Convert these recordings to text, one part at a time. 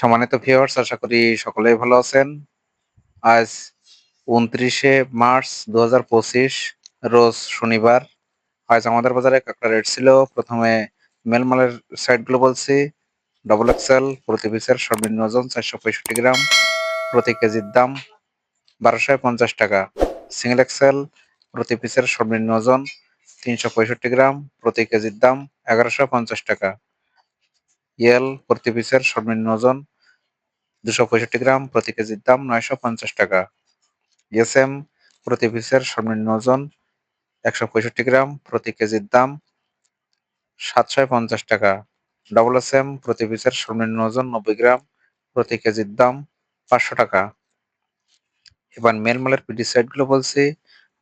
সম্মানিত ভিউয়ার্স আশা করি সকলেই ভালো আছেন। আজ উনত্রিশে মার্চ দু হাজার পঁচিশ, রোজ শনিবার। আজ আমাদের বাজারে কাঁকড়া রেট ছিল, প্রথমে মেলমালের সাইডগুলো বলছি। ডবল এক্সেল প্রতি পিসের সর্বনিম্ন ওজন চারশো পঁয়ষট্টি গ্রাম। প্রতি কেজির দাম বারোশো পঞ্চাশ টাকা। সিঙ্গেল এক্সেল প্রতি পিসের সর্বনিম্ন ওজন তিনশো পঁয়ষট্টি গ্রাম। প্রতি কেজির দাম এগারোশো পঞ্চাশ টাকা। ইয়েল প্রতি পিসের সর্বনিম্ন ওজন দুশো পঁয়ষট্টি গ্রাম প্রতি কেজির দাম নয়শো পঞ্চাশ টাকা। এস এম প্রতি পিসের সর্বনিম্ন ওজন একশো পঁয়ষট্টি গ্রাম প্রতি কেজির দাম সাতশো পঞ্চাশ টাকা। ডবল এস এম প্রতি পিসের সর্বনিম্ন ওজন নব্বই গ্রাম প্রতি কেজির দাম পাঁচশো টাকা। এবার মেলমালের পিডি সাইডগুলো বলছি।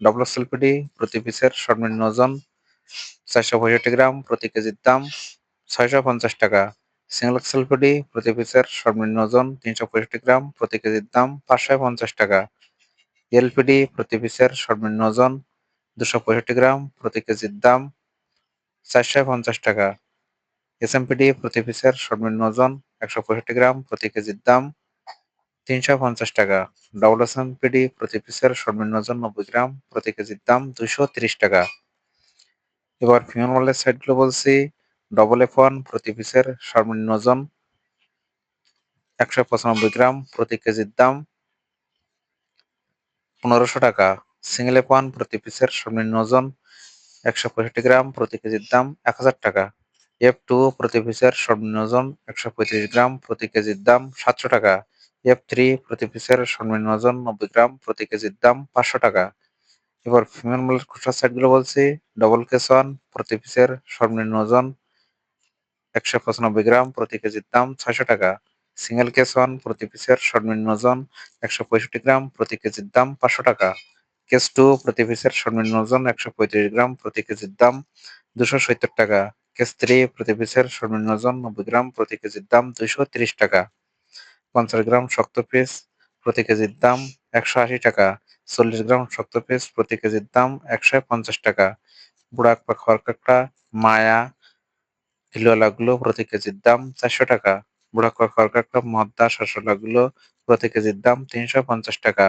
ডবল এক্সেল পিডি প্রতি পিসের সর্বনিম্ন ওজন চারশো পঁয়ষট্টি গ্রাম প্রতি কেজির দাম ছয়শো পঞ্চাশ টাকা। সিঙ্গেল এক্সেল পিডি প্রতি পিসের সর্বনিম্ন ওজন তিনশো পঁয়ষট্টি গ্রাম, প্রতি কেজির দাম পাঁচশো পঞ্চাশ টাকা। এলপিডি প্রতি পিসের সর্বনিম্ন ওজন দুশো পঁয়ষট্টি গ্রাম, প্রতি কেজির দাম চারশো পঞ্চাশ টাকা। এসএমপিডি প্রতি পিসের সর্বনিম্ন ওজন একশো পঁয়ষট্টি গ্রাম, প্রতি কেজির দাম তিনশো পঞ্চাশ টাকা। ডবল এসএমপিডি প্রতি পিসের সর্বনিম্ন ওজন নব্বই গ্রাম, প্রতি কেজির দাম দুইশো তিরিশ টাকা। এবার ফিমেল মালের সাইডগুলো বলছি। ডবল এফ ওয়ান প্রতি পিসের সর্বনিম্ন ওজন একশো পঁচানব্বই গ্রাম প্রতি কেজির দাম পনেরোশো টাকা। সিঙ্গেল এফ ওয়ান প্রতি পিসের সর্বনিম্ন ওজন একশো পঁয়ষট্টি গ্রাম প্রতি কেজির দাম এক হাজার টাকা। এফ টু প্রতি পিসের সর্বনিম্ন ওজন একশো পঁয়ত্রিশ গ্রাম প্রতি কেজির দাম সাতশো টাকা। এফ থ্রি প্রতি পিসের সর্বনিম্ন ওজন নব্বই গ্রাম প্রতি কেজির দাম পাঁচশো টাকা। এবার ফিমেল মালের খুচরা সাইডগুলো বলছি। ডবল কেস ওয়ান প্রতি পিসের সর্বনিম্ন ওজন একশো পঁচানব্বই গ্রাম প্রতি কেজির দাম ছয়শো টাকা। সিঙ্গেল কেস ওয়ান প্রতি পিসের সর্বনিম্ন ওজন একশো পঁয়ষট্টি গ্রাম প্রতি কেজির দাম পাঁচশো টাকা। কেস টু প্রতি পিসের সর্বনিম্ন ওজন একশো পঁয়ত্রিশ গ্রাম প্রতি কেজির দাম দুশো সত্তর টাকা। কেস থ্রি প্রতি পিসের সর্বনিম্ন ওজন নব্বই গ্রাম প্রতি কেজির দাম দুইশো তিরিশ টাকা। পঞ্চাশ গ্রাম শক্ত পিস প্রতি কেজির দাম একশো আশি টাকা। চল্লিশ গ্রাম শক্ত পিস প্রতি কেজির দাম একশো পঞ্চাশ টাকা। বুড়াক বা খড়কাকড়া মায়া হিলোয়ালাগুলো প্রতি কেজির দাম চারশো টাকা। বুড়াক খড়কাকড়া মদ্দা শসলাগুলো প্রতি কেজির দাম তিনশো পঞ্চাশ টাকা।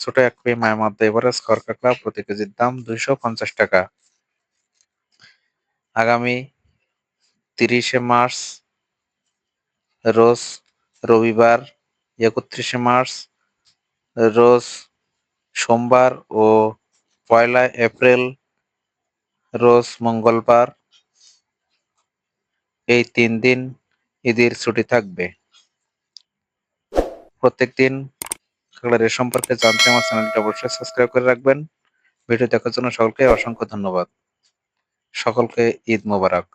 ছোট এক পে মায়া মদ্দা এভারেজ খড়কাকড়া প্রতি কেজির দাম দুইশো পঞ্চাশ টাকা। আগামী তিরিশে মার্চ, রোজ রবিবার, একত্রিশে মার্চ, রোজ সোমবার ও পয়লা এপ্রিল, রোজ মঙ্গলবার এই তিন দিন ঈদের ছুটি থাকবে। প্রত্যেক দিন কাকড়ার সম্পর্কে জানতে আমার চ্যানেলটি অবশ্যই সাবস্ক্রাইব করে রাখবেন। ভিডিও দেখার জন্য সকলকে অসংখ্য ধন্যবাদ। সকলকে ঈদ মোবারক।